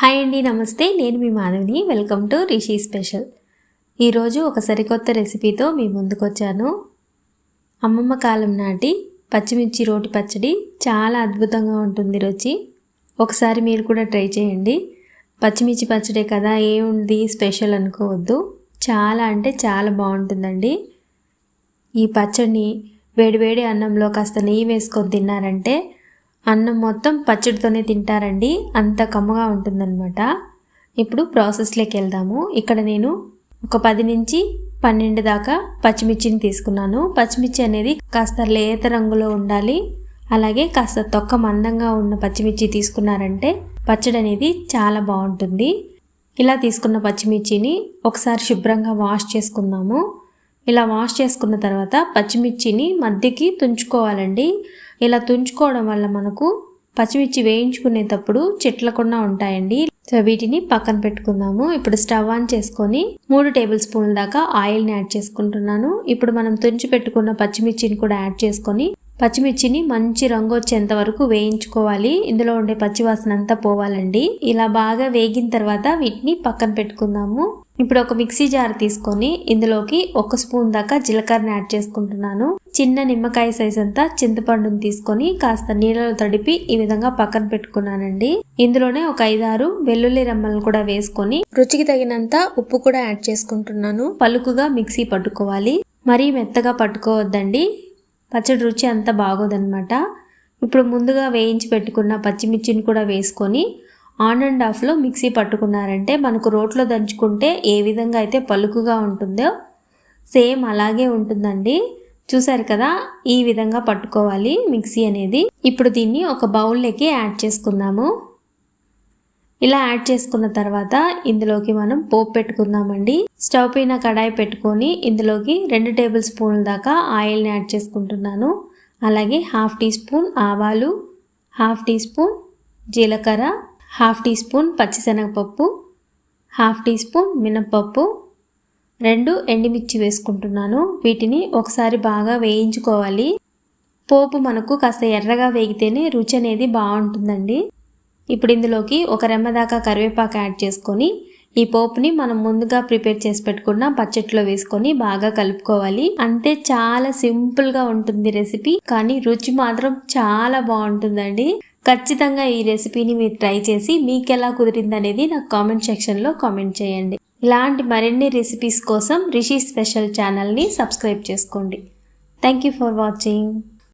Hi అండి నమస్తే. నేను మీ మాధవిని. Welcome to Rishi special. ఈరోజు ఒక సరికొత్త రెసిపీతో మీ ముందుకొచ్చాను. అమ్మమ్మ కాలం నాటి పచ్చిమిర్చి రోటి పచ్చడి చాలా అద్భుతంగా ఉంటుంది రుచి. ఒకసారి మీరు కూడా ట్రై చేయండి. పచ్చిమిర్చి పచ్చడే కదా ఏముంది స్పెషల్ అనుకోవద్దు. చాలా అంటే చాలా బాగుంటుందండి. ఈ పచ్చడిని వేడివేడి అన్నంలో కాస్త నెయ్యి వేసుకొని తిన్నారంటే అన్నం మొత్తం పచ్చడితోనే తింటారండి. అంత కమ్మగా ఉంటుందన్నమాట. ఇప్పుడు ప్రాసెస్లోకి వెళ్దాము. ఇక్కడ నేను ఒక పది నుంచి పన్నెండు దాకా పచ్చిమిర్చిని తీసుకున్నాను. పచ్చిమిర్చి అనేది కాస్త లేత రంగులో ఉండాలి. అలాగే కాస్త తొక్క మందంగా ఉన్న పచ్చిమిర్చి తీసుకున్నారంటే పచ్చడి అనేది చాలా బాగుంటుంది. ఇలా తీసుకున్న పచ్చిమిర్చిని ఒకసారి శుభ్రంగా వాష్ చేసుకుందాము. ఇలా వాష్ చేసుకున్న తర్వాత పచ్చిమిర్చిని మధ్యకి తుంచుకోవాలండి. ఇలా తుంచుకోవడం వల్ల మనకు పచ్చిమిర్చి వేయించుకునేటప్పుడు చెట్లకుండా ఉంటాయండి. సో వీటిని పక్కన పెట్టుకుందాము. ఇప్పుడు స్టవ్ ఆన్ చేసుకొని మూడు టేబుల్ స్పూన్ల దాకా ఆయిల్ని యాడ్ చేసుకుంటున్నాను. ఇప్పుడు మనం తుంచి పెట్టుకున్న పచ్చిమిర్చిని కూడా యాడ్ చేసుకొని పచ్చిమిర్చిని మంచి రంగు వచ్చేంత వరకు వేయించుకోవాలి. ఇందులో ఉండే పచ్చివాసన అంతా పోవాలండి. ఇలా బాగా వేగిన తర్వాత వీటిని పక్కన పెట్టుకుందాము. ఇప్పుడు ఒక మిక్సీ జార్ తీసుకొని ఇందులోకి ఒక స్పూన్ దాకా జీలకర్రని యాడ్ చేసుకుంటున్నాను. చిన్న నిమ్మకాయ సైజ్ అంతా చింతపండుని తీసుకొని కాస్త నీళ్ళలో తడిపి ఈ విధంగా పక్కన పెట్టుకున్నానండి. ఇందులోనే ఒక ఐదారు వెల్లుల్లి రెమ్మలను కూడా వేసుకొని రుచికి తగినంత ఉప్పు కూడా యాడ్ చేసుకుంటున్నాను. పలుకుగా మిక్సీ పట్టుకోవాలి. మరీ మెత్తగా పట్టుకోవద్దండి. పచ్చడి రుచి అంత బాగోదన్నమాట. ఇప్పుడు ముందుగా వేయించి పెట్టుకున్న పచ్చిమిర్చిని కూడా వేసుకొని ఆన్ అండ్ ఆఫ్లో మిక్సీ పట్టుకున్నారంటే మనకు రోట్లో దంచుకుంటే ఏ విధంగా అయితే పలుకుగా ఉంటుందో సేమ్ అలాగే ఉంటుందండి. చూసారు కదా ఈ విధంగా పట్టుకోవాలి మిక్సీ అనేది. ఇప్పుడు దీన్ని ఒక బౌల్లోకి యాడ్ చేసుకుందాము. ఇలా యాడ్ చేసుకున్న తర్వాత ఇందులోకి మనం పోపు పెట్టుకుందామండి. స్టవ్ పైన కడాయి పెట్టుకొని ఇందులోకి రెండు టేబుల్ స్పూన్ల దాకా ఆయిల్ని యాడ్ చేసుకుంటున్నాను. అలాగే హాఫ్ టీ స్పూన్ ఆవాలు హాఫ్ టీ స్పూన్ జీలకర్ర హాఫ్ టీ స్పూన్ పచ్చిశనగపప్పు హాఫ్ టీ స్పూన్ మినప్పప్పు. రెండు ఎండిమిర్చి వేసుకుంటున్నాను. వీటిని ఒకసారి బాగా వేయించుకోవాలి. పోపు మనకు కాస్త ఎర్రగా వేగితేనే రుచి అనేది బాగుంటుందండి. ఇప్పుడు ఇందులోకి ఒక రెమ్మ దాకా కరివేపాకు యాడ్ చేసుకొని ఈ పోపుని మనం ముందుగా ప్రిపేర్ చేసి పెట్టుకున్న పచ్చట్లో వేసుకొని బాగా కలుపుకోవాలి. అంతే చాలా సింపుల్గా ఉంటుంది రెసిపీ కానీ రుచి మాత్రం చాలా బాగుంటుందండి. ఖచ్చితంగా ఈ రెసిపీని మీరు ట్రై చేసి మీకు ఎలా కుదిరింది అనేది నాకు కామెంట్ సెక్షన్లో కామెంట్ చేయండి. ఇలాంటి మరిన్ని రెసిపీస్ కోసం రిషి స్పెషల్ ఛానల్ని సబ్స్క్రైబ్ చేసుకోండి. Thank you for watching